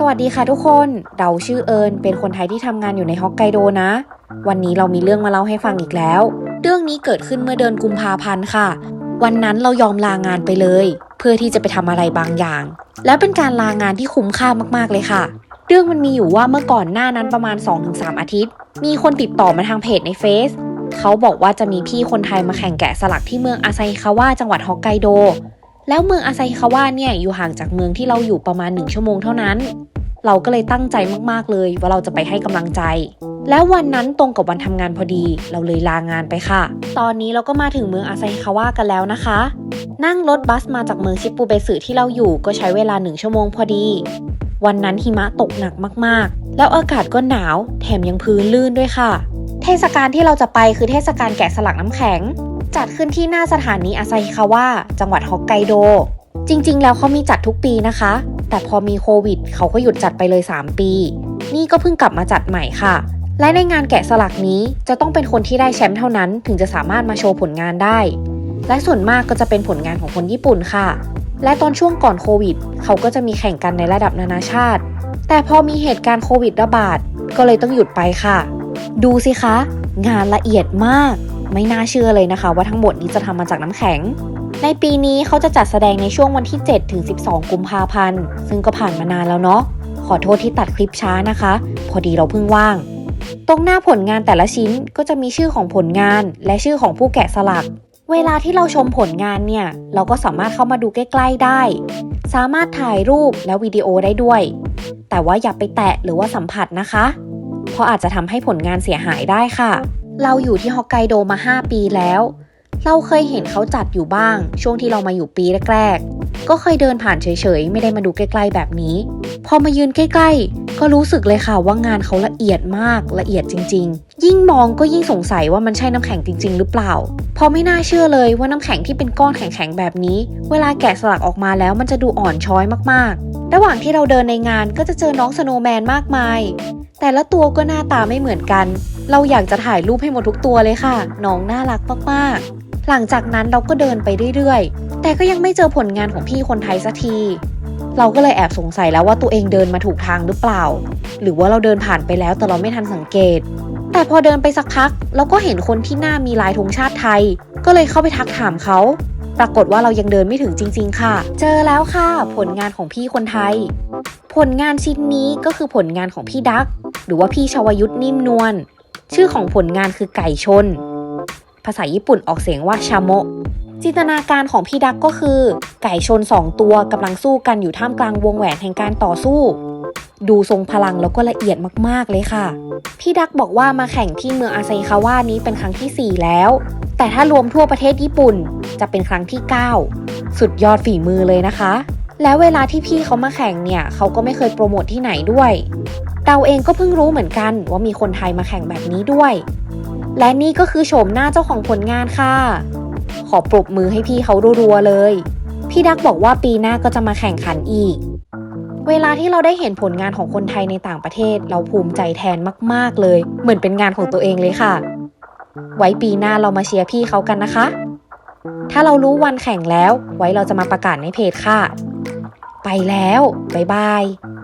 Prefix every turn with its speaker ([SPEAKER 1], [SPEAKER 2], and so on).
[SPEAKER 1] สวัสดีค่ะทุกคนเราชื่อเอิญเป็นคนไทยที่ทำงานอยู่ในฮอกไกโดนะ วันนี้เรามีเรื่องมาเล่าให้ฟังอีกแล้ว เรื่องนี้เกิดขึ้นเมื่อเดือนกุมภาพันธ์ค่ะ วันนั้นเรายอมลางานไปเลย เพื่อที่จะไปทำอะไรบางอย่าง และเป็นการลางานที่คุ้มค่ามากๆเลยค่ะ เรื่องมันมีอยู่ว่าเมื่อก่อนหน้านั้นประมาณ 2-3 อาทิตย์ มีคนติดต่อมาทางเพจในเฟซเขาบอกว่าจะมีพี่คนไทยมาแข่งแกะสลักที่เมืองอาไซคาวะจังหวัดฮอกไกโด แล้วเมืองอาไซคาวะเนี่ยอยู่ห่างจากเมืองที่เราอยู่ประมาณ 1 ชั่วโมงเท่านั้น เราก็เลยตั้งใจมากๆเลย ว่าเราจะไปให้กำลังใจ แล้ววันนั้นตรงกับวันทำงานพอดี เราเลยลางานไปค่ะ ตอนนี้เราก็มาถึงเมืองอาไซคาวะกันแล้วนะคะ นั่งรถบัสมาจากเมืองชิปูเบสึที่เราอยู่ก็ใช้เวลาหนึ่งชั่วโมงพอดี วันนั้นหิมะตกหนักมากๆ แล้วอากาศก็หนาว แถมยังพื้นลื่นด้วยค่ะเทศกาลที่เราจะไปคือเทศกาลแกะสลักน้ำแข็ง จัดขึ้นที่หน้าสถานีอาไซคาวะจังหวัดฮอกไกโด จริง ๆ แล้วเขามีจัดทุกปีนะคะ แต่พอมีโควิด เขาก็หยุดจัดไปเลย 3 ปี นี่ก็เพิ่งกลับมาจัดใหม่ค่ะ และในงานแกะสลักนี้จะต้องเป็นคนที่ได้แชมป์เท่านั้น ถึงจะสามารถมาโชว์ผลงานได้ และส่วนมากก็จะเป็นผลงานของคนญี่ปุ่นค่ะ และตอนช่วงก่อนโควิด เขาก็จะมีแข่งกันในระดับนานาชาติ แต่พอมีเหตุการณ์โควิดระบาดก็เลยต้องหยุดไปค่ะ ดูสิคะ งานละเอียดมาก ไม่น่าเชื่อเลยนะคะ ว่าทั้งหมดนี้จะทำมาจากน้ำแข็ง ในปีนี้เขาจะจัดแสดงในช่วงวันที่ 7 ถึง 12 กุมภาพันธ์ ซึ่งก็ผ่านมานานแล้วเนาะ ขอโทษที่ตัดคลิปช้านะคะ พอดีเราเพิ่งว่าง ตรงหน้าผลงานแต่ละชิ้นก็จะมีชื่อของผลงาน และชื่อของผู้แกะสลัก เวลาที่เราชมผลงานเนี่ย เราก็สามารถเข้ามาดูใกล้ ๆได้ สามารถถ่ายรูปและวิดีโอได้ด้วย แต่ว่าอย่าไปแตะหรือว่าสัมผัสนะคะ เพราะอาจจะทำให้ผลงานเสียหายได้ค่ะ เราอยู่ที่ฮอกไกโดมา 5 ปีแล้ว เราเคยเห็นเขาจัดอยู่บ้าง ช่วงที่เรามาอยู่ปีแรกๆ ก็เคยเดินผ่านเฉยๆ ไม่ได้มาดูใกล้ๆแบบนี้ พอมายืนใกล้ๆ ก็รู้สึกเลยค่ะว่างานเขาละเอียดมากละเอียดจริง ๆ ยิ่งมองก็ยิ่งสงสัยว่ามันใช่น้ำแข็งจริง ๆ หรือเปล่า พอไม่น่าเชื่อเลยว่าน้ำแข็งที่เป็นก้อนแข็งๆแบบนี้ เวลาแกะสลักออกมาแล้วมันจะดูอ่อนช้อยมากๆ ระหว่างที่เราเดินในงานก็จะเจอน้องสโนว์แมนมากมาย แต่ละตัวก็หน้าตาไม่เหมือนกัน เราอยากจะถ่ายรูปให้หมดทุกตัวเลยค่ะ น้องน่ารักมากๆ หลังจากนั้นเราก็เดินไปเรื่อยๆ แต่ก็ยังไม่เจอผลงานของพี่คนไทยสักที เราก็เลยแอบสงสัยแล้วว่าตัวเองเดินมาถูกทางหรือเปล่า หรือว่าเราเดินผ่านไปแล้วแต่เราไม่ทันสังเกต แต่พอเดินไปสักพัก เราก็เห็นคนที่หน้ามีลายธงชาติไทย ก็เลยเข้าไปทักถามเขาปรากฏว่าเรายังเดินไม่ถึงจริง ๆ ค่ะ เจอแล้วค่ะ ผลงานของพี่คนไทย ผลงานชิ้นนี้ก็คือผลงานของพี่ดัก หรือว่าพี่ชวยุทธนิ่มนวล ชื่อของผลงานคือไก่ชน ภาษาญี่ปุ่นออกเสียงว่าชาโมะจินตนาการของพี่ดักก็คือ ไก่ชนสองตัวกำลังสู้กันอยู่ท่ามกลางวงแหวนแห่งการต่อสู้ ดูทรงพลังแล้วก็ละเอียดมากๆเลยค่ะ พี่ดักบอกว่ามาแข่งที่เมืองอาไซคาวะนี้เป็นครั้งทีสี่4 แล้ว แต่ถ้ารวมทั่วประเทศญี่ปุ่นจะเป็นครั้งที่ 9 สุดยอดฝีมือเลยนะคะ แล้วเวลาที่พี่เขามาแข่งเนี่ยเขาก็ไม่เคยโปรโมทที่ไหนด้วย เราเองก็เพิ่งรู้เหมือนกันว่ามีคนไทยมาแข่งแบบนี้ด้วย และนี่ก็คือโฉมหน้าเจ้าของผลงานค่ะ ขอปรบมือให้พี่เขารัวๆเลย พี่ดักบอกว่าปีหน้าก็จะมาแข่งขันอีก เวลาที่เราได้เห็นผลงานของคนไทยในต่างประเทศ เราภูมิใจแทนมากๆเลย เหมือนเป็นงานของตัวเองเลยค่ะ ไว้ปีหน้าเรามาเชียร์พี่เขากันนะคะ ถ้าเรารู้วันแข่งแล้ว ไว้เราจะมาประกาศในเพจค่ะ ไปแล้วบ๊ายบาย